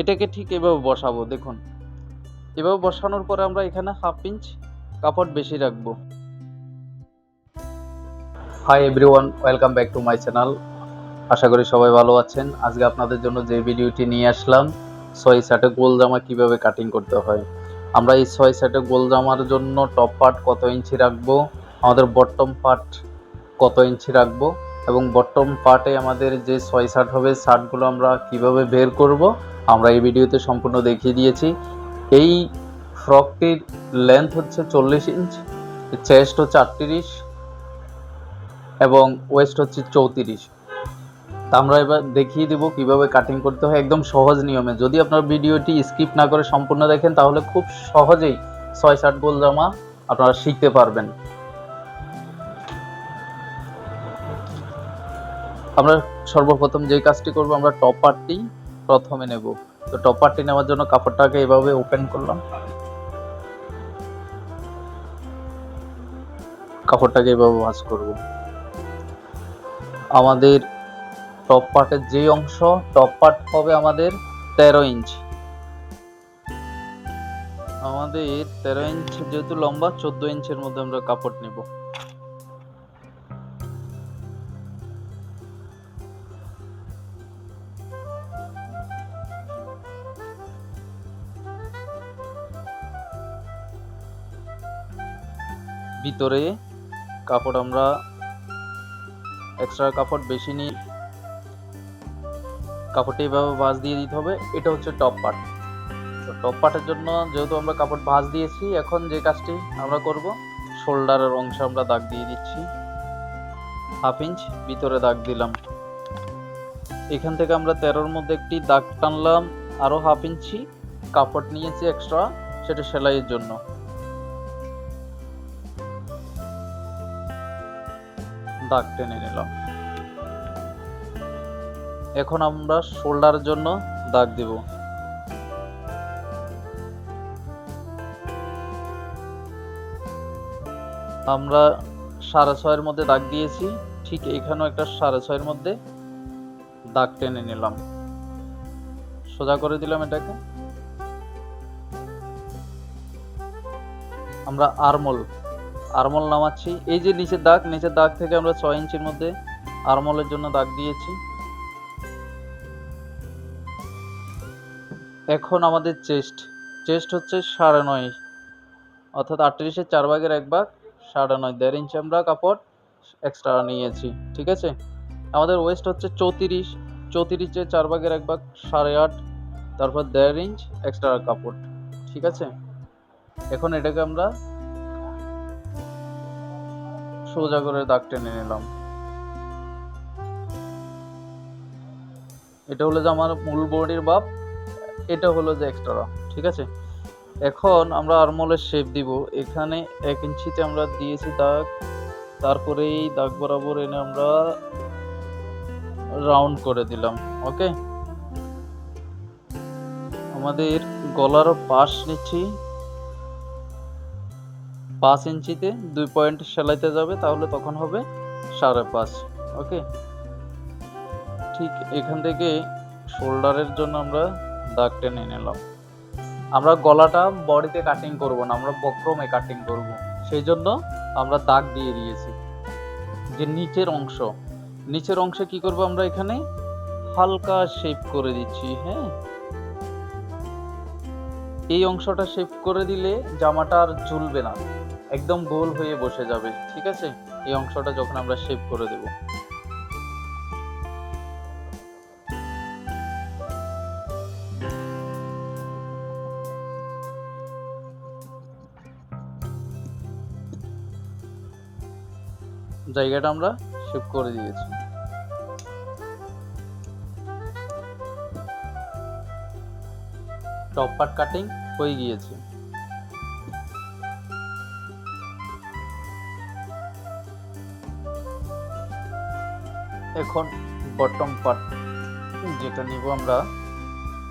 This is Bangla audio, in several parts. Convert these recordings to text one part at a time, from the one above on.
এটাকে ঠিক এভাবে বসাবো, দেখুন। এভাবে বসানোর পরে আমরা এখানে হাফ ইঞ্চ কাপড় বেশি রাখব। Hi everyone welcome back to my channel আশা করি সবাই ভালো আছেন। আজকে আপনাদের জন্য যে ভিডিওটি নিয়ে আসলাম, ছয় সাটে গোল জামা কীভাবে কাটিং করতে হয়। আমরা এই ছয় সাটে গোল জামার জন্য টপ পার্ট কত ইঞ্চি রাখব, আমাদের বটম পার্ট কত ইঞ্চি রাখব, এবং বটম পার্টে আমাদের যে ছয় শার্ট হবে শার্টগুলো আমরা কীভাবে বের করব আমরা এই ভিডিওতে সম্পূর্ণ দেখিয়ে দিয়েছি। এই ফ্রকটির লেন্থ হচ্ছে চল্লিশ ইঞ্চ চেস্ট হচ্ছে আটত্রিশ এবং ওয়েস্ট হচ্ছে চৌত্রিশ। তা আমরা এবার দেখিয়ে দেবো কীভাবে কাটিং করতে হয় একদম সহজ নিয়মে। যদি আপনার ভিডিওটি স্কিপ না করে সম্পূর্ণ দেখেন, তাহলে খুব সহজেই ছয় ষাট গোল জামা আপনারা শিখতে পারবেন। আমরা সর্বপ্রথম যে কাজটি করব, আমরা টপ পার্টটি প্রথমে নেব। তো টপ পার্টটি নেওয়ার জন্য কাপড়টাকে এভাবে ওপেন করলাম। কাপড়টাকে এভাবে ভাঁজ করব। আমাদের টপ পার্টের যে অংশ টপ পার্ট হবে আমাদের তেরো ইঞ্চ আমাদের তেরো ইঞ্চ যেহেতু লম্বা, চোদ্দ ইঞ্চের মধ্যে আমরা কাপড় নেব। ভিতরে কাপড় আমরা এক্সট্রা কাপড় বেশি নিই কাপড়টি এভাবে ভাঁজ দিয়ে দিতে হবে। এটা হচ্ছে টপ পার্ট তো টপ পার্টের জন্য যেহেতু আমরা কাপড় ভাঁজ দিয়েছি, এখন যে কাজটি আমরা করব, শোল্ডারের অংশে আমরা দাগ দিয়ে দিচ্ছি। হাফ ইঞ্চ ভিতরে দাগ দিলাম। এখান থেকে আমরা তেরোর মধ্যে একটি দাগ টানলাম আরও হাফ ইঞ্চি কাপড় নিয়েছি এক্সট্রা সেটা সেলাইয়ের জন্য। দাগ টেনে নিলাম। এখন আমরা শোল্ডারের জন্য দাগ দিব। আমরা সাড়ে ছয়ের মধ্যে দাগ দিয়েছি, ঠিক এখানেও একটা সাড়ে ছয়ের মধ্যে দাগ টেনে নিলাম। সোজা করে দিলাম এটাকে। আমরা আরমল আরমল নামাচ্ছি। এই যে নিচের দাগ নিচের দাগ থেকে আমরা ছয় ইঞ্চির মধ্যে আরমলের জন্য দাগ দিয়েছি। এখন আমাদের চেস্ট। চেস্ট হচ্ছে সাড়ে নয়, অর্থাৎ আটত্রিশের চার ভাগের এক ভাগ, সাড়ে নয়। দেড় ইঞ্চি আমরা কাপড় এক্সট্রা নিয়েছি, ঠিক আছে? আমাদের ওয়েস্ট হচ্ছে চৌত্রিশ চৌত্রিশের চার ভাগের এক ভাগ, সাড়ে আট, তারপর দেড় ইঞ্চ এক্সট্রা কাপড়, ঠিক আছে? এখন এটাকে আমরা সোজা করে দাগ টেনে নিলাম। এটা হলো যে আমার মূল বডির বাপ এটা হলো যে এক্সট্রা ঠিক আছে? এখন আমরা আরমোলের শেপ দিব। এখানে এক ইঞ্চিতে আমরা দিয়েছি দাগ, তারপরে এই দাগ বরাবর এনে আমরা রাউন্ড করে দিলাম ওকে আমাদের গলার পাশ নিচ্ছি। পাঁচ ইঞ্চিতে দুই পয়েন্ট সেলাইতে যাবে, তাহলে তখন হবে সাড়ে পাঁচ, ওকে? ঠিক এখান থেকে শোল্ডারের জন্য আমরা দাগ টেনে নিলাম। আমরা গলাটা বডিতে কাটিং করব না, আমরা বক্রমে কাটিং করব। সেই জন্য আমরা দাগ দিয়ে দিয়েছি। যে নিচের অংশ, নিচের অংশে কি করব আমরা এখানে? হালকা শেপ করে দিচ্ছি হ্যাঁ? এই অংশটা শেপ করে দিলে জামাটা আর ঝুলবে না। একদম গোল হয়ে বসে যাবে, ঠিক আছে? এই অংশটা যখন আমরা শেপ করে দেব। জায়গাটা আমরা শেপ করে দিয়েছি। টপ পার্ট কাটিং হয়ে গিয়েছে। এখন বটম পার্ট যেটা নিব আমরা।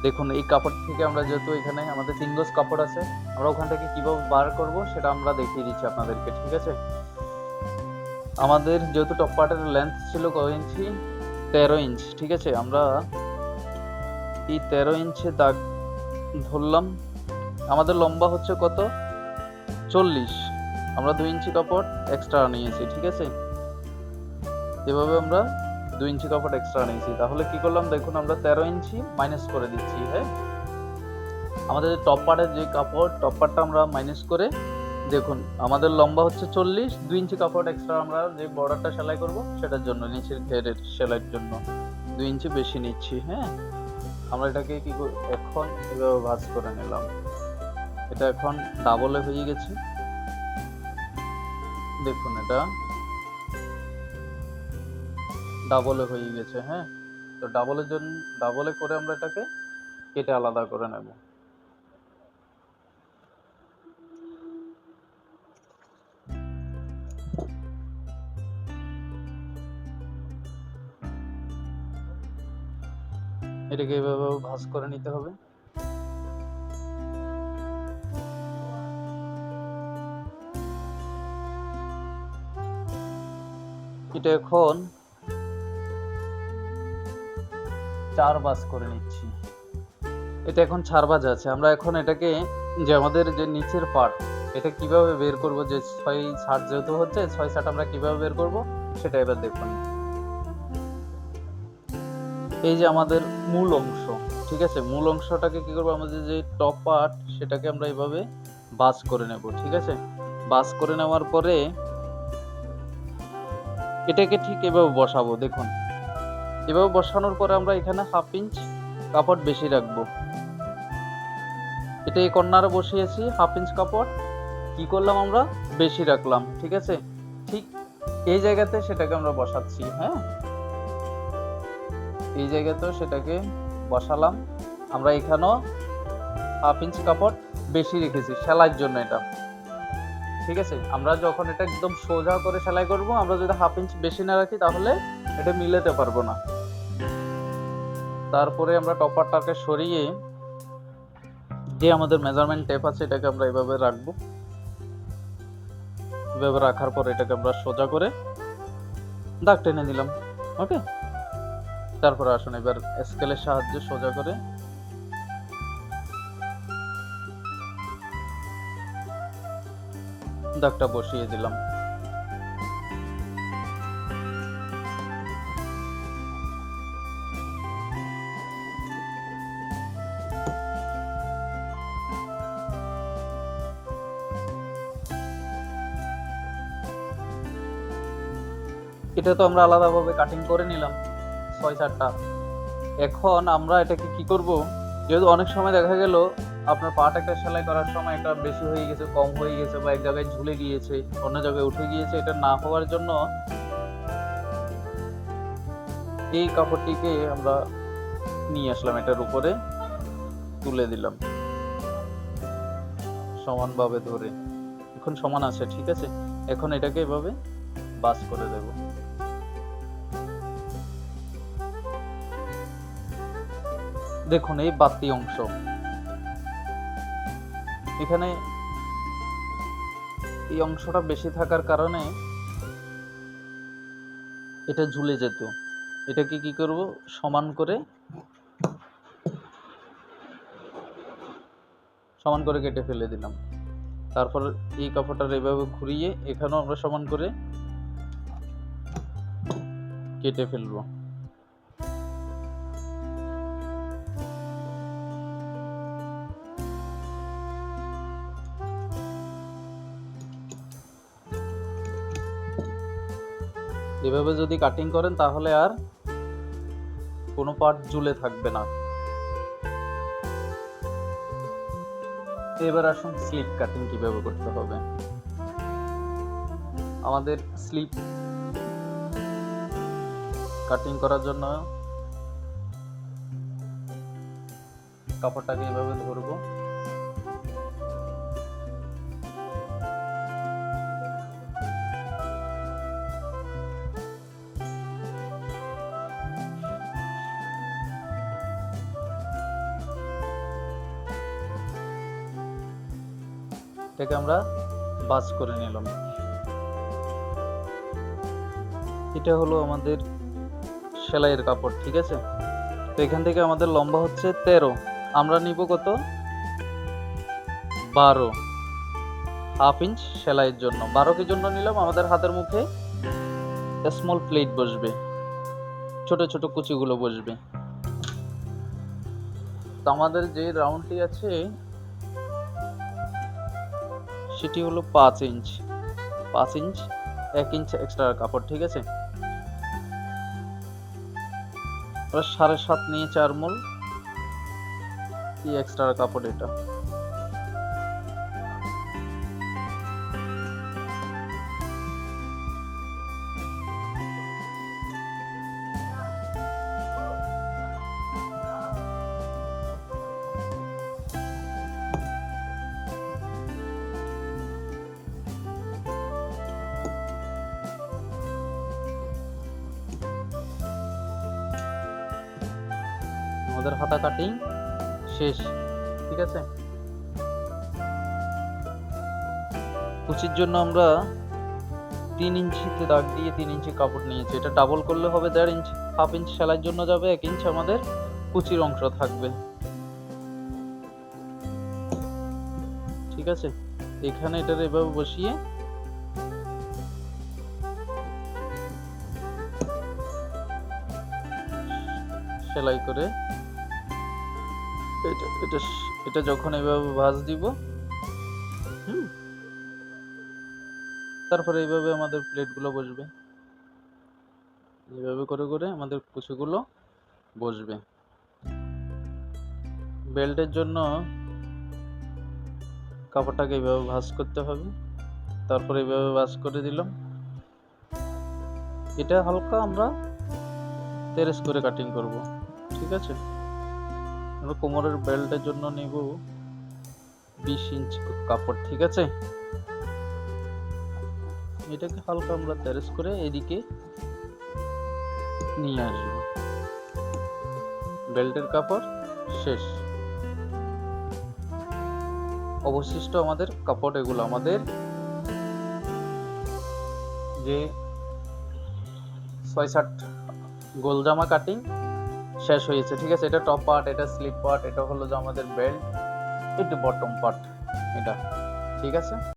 দেখুন, এই কাপড় থেকে আমরা যেহেতু এখানে আমাদের তিন কাপড় আছে, আমরা ওখান থেকে কীভাবে বার করব সেটা আমরা দেখিয়ে দিচ্ছি আপনাদেরকে, ঠিক আছে? আমাদের যেহেতু টপ পার্টের লেন্থ ছিল কত ইঞ্চি? তেরো ইঞ্চ, ঠিক আছে? আমরা এই তেরো ইঞ্চে দাগ ধরলাম। আমাদের লম্বা হচ্ছে কত? চল্লিশ। আমরা দুই ইঞ্চি কাপড় এক্সট্রা নিয়েছি, ঠিক আছে? এভাবে আমরা দুই ইঞ্চি কাপড় এক্সট্রা নিয়েছি। তাহলে কি করলাম? দেখুন, আমরা তেরো ইঞ্চি মাইনাস করে দিচ্ছি হ্যাঁ? আমাদের টপ পার্টের যে কাপড় টপ পার্টটা আমরা মাইনাস করে, দেখুন, আমাদের লম্বা হচ্ছে চল্লিশ দুই ইঞ্চি কাপড় এক্সট্রা আমরা যে বর্ডারটা সেলাই করব, সেটার জন্য, নিচের ঘেরের সেলাইয়ের জন্য দুই ইঞ্চি বেশি নিচ্ছি হ্যাঁ? আমরা এটাকে কি এখন এভাবে ভাঁজ করে নিলাম। এটা এখন ডাবলে হয়ে গেছে। দেখুন এটা। ডাবলে হয়ে গেছে হ্যাঁ? তো ডাবলের জন্য ডাবলে করে আমরা এটাকে কেটে আলাদা করে নেব। এটাকে এভাবে ভাঁজ করে নিতে হবে। এটা এখন চার বাস করে নিচ্ছি। এটা এখন চার বাজ আছে। আমরা এখন এটাকে যে আমাদের যে নিচের পার্ট এটা কীভাবে বের করব? যে ছয় ষাট যেহেতু হচ্ছে, ছয় ষাট আমরা কীভাবে বের করব? সেটা এবার দেখুন। এই যে আমাদের মূল অংশ, ঠিক আছে? মূল অংশটাকে কি করব? আমাদের যে টপ পার্ট সেটাকে আমরা এইভাবে বাস করে নেব, ঠিক আছে? বাস করে নেওয়ার পরে এটাকে ঠিক এভাবে বসাবো, দেখুন। এভাবে বসানোর পরে আমরা এখানে হাফ ইঞ্চ কাপড় বেশি রাখব। এটা এই কর্নারে বসিয়েছি হাফ ইঞ্চ কাপড়। কি করলাম আমরা? বেশি রাখলাম, ঠিক আছে? ঠিক এই জায়গাতে সেটাকে আমরা বসাচ্ছি হ্যাঁ? এই জায়গাতেও সেটাকে বসালাম। আমরা এখানেও হাফ ইঞ্চ কাপড় বেশি রেখেছি, সেলাইয়ের জন্য এটা। ঠিক আছে? আমরা যখন এটা একদম সোজা করে সেলাই করব, আমরা যদি হাফ ইঞ্চ বেশি না রাখি, তাহলে এটা মিলাতে পারব না। তারপরে আমরা টপারটাকে সরিয়ে যে আমাদের মেজারমেন্ট টেপ আছে, এটাকে আমরা এভাবে রাখব। এভাবে রাখার পর এটাকে আমরা সোজা করে দাগ টেনে দিলাম ওকে তারপরে আসুন এবার স্কেলের সাহায্যে সোজা করে। দাগটা বসিয়ে দিলাম। এটা তো আমরা আলাদাভাবে কাটিং করে নিলাম ছয় চারটা এখন আমরা এটাকে কি করব? যেহেতু অনেক সময় দেখা গেল, আপনার পাট একটা সেলাই করার সময় এটা বেশি হয়ে গেছে, কম হয়ে গেছে বা এক জায়গায় ঝুলে গিয়েছে, অন্য জায়গায় উঠে গিয়েছে, এটা না হওয়ার জন্য এই কাপড়টিকে আমরা নিয়ে আসলাম এটার উপরে, তুলে দিলাম। সমানভাবে ধরে। এখন সমান আছে, ঠিক আছে? এখন এটাকে এভাবে বাস করে দেব। দেখুন এই বাতি অংশ। এখানে এই অংশটা বেশি থাকার কারণে এটা ঝুলে যেত। এটাকে কি করব? সমান করে সমান করে কেটে ফেলে দিলাম। তারপর এই কাপড়টা এভাবে ঘুরিয়ে এখানেও আমরা সমান করে কেটে ফেলব। এভাবে যদি কাটিং করেন তাহলে আর কোনো পার্ট ঝুলে থাকবে না। এবার আসুন স্লিপ কাটিং কীভাবে করতে হবে। আমাদের স্লিপ কাটিং করার জন্য কাপড়টাকে এভাবে ধরবো। এটাকে আমরা বাস করে নিলাম। এটা হলো আমাদের সেলাইয়ের কাপড়, ঠিক আছে? তো এখান থেকে আমাদের লম্বা হচ্ছে তেরো। আমরা নিব কত? বারো। হাফ ইঞ্চ সেলাইয়ের জন্য। বারো কি জন্য নিলাম? আমাদের হাতের মুখে স্মল প্লেট বসবে। ছোট ছোট কুচিগুলো বসবে। তো আমাদের যে রাউন্ডটি আছে সেটি হলো পাঁচ ইঞ্চ। পাঁচ ইঞ্চ, এক ইঞ্চ এক্সট্রা কাপড়, ঠিক আছে? সাড়ে সাত নিয়ে চার মূল। কি এক্সট্রা কাপড় এটা? আমাদের হাতা কাটিং শেষ, ঠিক আছে? কুচির জন্য আমরা তিন ইঞ্চিতে দাগ দিয়ে তিন ইঞ্চি কাপড় নিয়েছি। এটা ডাবল করলে হবে দেড় ইঞ্চ হাফ ইঞ্চি সেলাইয়ের জন্য যাবে, এক ইঞ্চ আমাদের কুচির অংশ থাকবে। ঠিক আছে? এখানে এটার এভাবে বসিয়ে সেলাই করে এটা এটা এটা যখন এইভাবে ভাঁজ দিব তারপরে এইভাবে আমাদের প্লেটগুলো বসবে। এইভাবে করে করে আমাদের কুচিগুলো বসবে। বেল্টের জন্য কাপড়টাকে এইভাবে ভাঁজ করতে হবে। তারপরে এইভাবে ভাঁজ করে দিলাম। এটা হালকা আমরা তেরেস করে কাটিং করব, ঠিক আছে? আমরা কোমরের বেল্টের জন্য নিব বিশ ইঞ্চ কাপড়, ঠিক আছে? এটাকে হালকা আমরা তেরেস করে এদিকে নিয়ে আসব। বেল্টের কাপড় শেষ। অবশিষ্ট আমাদের কাপড় এগুলো, আমাদের যে ছয় সাত গোল জামা কাটিং শেষ হয়েছে, ঠিক আছে? এটা টপ পার্ট এটা স্লিপ পার্ট এটা হলো যে আমাদের বেল্ট এটা বটম পার্ট এটা, ঠিক আছে?